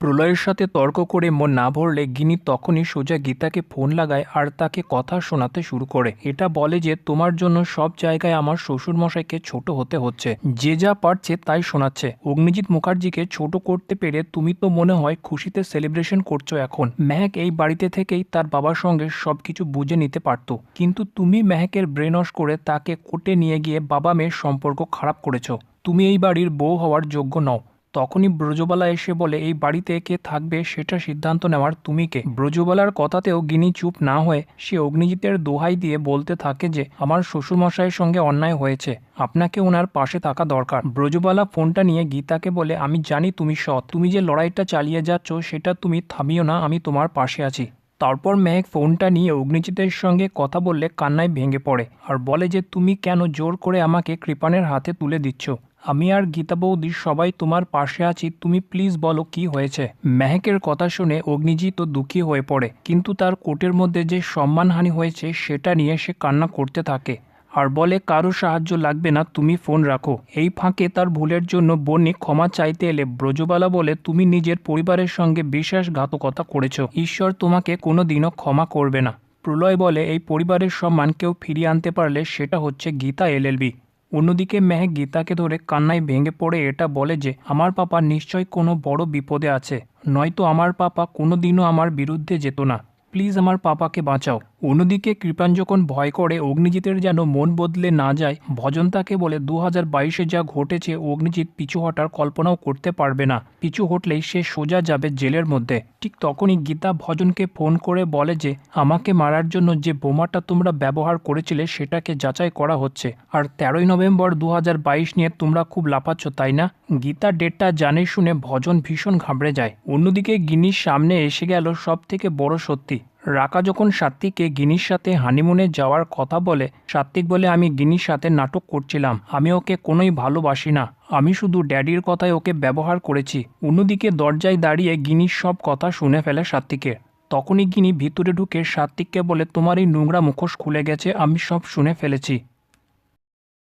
প্রলয়ের সাথে তর্ক করে মন না ভরলে গিনি তখনই সোজা গীতাকে ফোন লাগায় আর তাকে কথা শোনাতে শুরু করে। এটা বলে যে, তোমার জন্য সব জায়গায় আমার শ্বশুর মশাইকে ছোট হতে হচ্ছে। যে যা পারছে তাই শোনাচ্ছে। অগ্নিজিৎ মুখার্জিকে ছোট করতে পেরে তুমি তো মনে হয় খুশিতে সেলিব্রেশন করছ এখন। মেহেক এই বাড়িতে থেকেই তার বাবার সঙ্গে সব কিছু বুঝে নিতে পারত। কিন্তু তুমি মেহেকের ব্রেন ওয়াশ করে তাকে কোর্টে নিয়ে গিয়ে বাবা মেয়ের সম্পর্ক খারাপ করেছ। তুমি এই বাড়ির বউ হওয়ার যোগ্য নও। তখনই ব্রজবালা এসে বলে, এই বাড়িতে কে থাকবে সেটা সিদ্ধান্ত নেওয়ার তুমি কে? ব্রজবালার কথাতেও গিনি চুপ না হয়ে সে অগ্নিজিতের দোহাই দিয়ে বলতে থাকে যে, আমার শ্বশুরমশাইয়ের সঙ্গে অন্যায় হয়েছে। আপনাকে ওনার পাশে থাকা দরকার। ব্রজবালা ফোনটা নিয়ে গীতাকে বলে, আমি জানি তুমি সৎ। তুমি যে লড়াইটা চালিয়ে যাচ্ছ সেটা তুমি থামিও না, আমি তোমার পাশে আছি। তারপর মেহেক ফোনটা নিয়ে অগ্নিজিতের সঙ্গে কথা বললে কান্নায় ভেঙে পড়ে আর বলে যে, তুমি কেন জোর করে আমাকে কৃপানের হাতে তুলে দিচ্ছ? আমি আর গীতা বৌদি সবাই তোমার পাশে আছি, তুমি প্লিজ বলো কি হয়েছে। মেহেকের কথা শুনে অগ্নিজিৎ তো দুঃখী হয়ে পড়ে, কিন্তু তার কোর্টের মধ্যে যে সম্মানহানি হয়েছে সেটা নিয়ে সে কান্না করতে থাকে। আর বলে, কারও সাহায্য লাগবে না, তুমি ফোন রাখো। এই ফাঁকে তার ভুলের জন্য বন্নি ক্ষমা চাইতে এলে ব্রজবালা বলে, তুমি নিজের পরিবারের সঙ্গে বিশ্বাসঘাতকতা করেছ। ঈশ্বর তোমাকে কোনো দিনও ক্ষমা করবে না। প্রলয় বলে, এই পরিবারের সম্মান কেউ ফিরিয়ে আনতে পারলে সেটা হচ্ছে গীতা এলএলবি অন্যদিকে মেহ গীতাকে ধরে কান্নায় ভেঙে পড়ে এটা বলে যে, আমার পাপা নিশ্চয় কোনো বড় বিপদে আছে। নয়তো আমার পাপা কোনো দিনও আমার বিরুদ্ধে যেত না। প্লিজ আমার পাপাকে বাঁচাও। অন্যদিকে কৃপান যখন ভয় করে অগ্নিজিতের যেন মন বদলে না যায়, ভজন তাকে বলে দু হাজার বাইশে যা ঘটেছে, অগ্নিজিৎ পিছু হটার কল্পনাও করতে পারবে না। পিছু হটলেই সে সোজা যাবে জেলের মধ্যে। ঠিক তখনই গীতা ভজনকে ফোন করে বলে যে, আমাকে মারার জন্য যে বোমাটা তোমরা ব্যবহার করেছিলে, সেটাকে যাচাই করা হচ্ছে। আর তেরোই নভেম্বর দু হাজার বাইশ নিয়ে তোমরা খুব লাফাচ্ছ, তাই না? গীতা ডেটটা জানে শুনে ভজন ভীষণ ঘাবড়ে যায়। অন্যদিকে গিনির সামনে এসে গেল সব থেকে বড় সত্যি। রাকা যখন সাত্বিককে গিনির সাথে হানিমুনে যাওয়ার কথা বলে, সাত্বিক বলে, আমি গিনির সাথে নাটক করছিলাম। আমি ওকে কোনোই ভালোবাসি না। আমি শুধু ড্যাডির কথায় ওকে ব্যবহার করেছি। অন্যদিকে দরজায় দাঁড়িয়ে গিনির সব কথা শুনে ফেলে সাত্বিকের তখনই গিনি ভিতরে ঢুকে সাত্বিককে বলে, তোমার এই নোংরা মুখোশ খুলে গেছে। আমি সব শুনে ফেলেছি।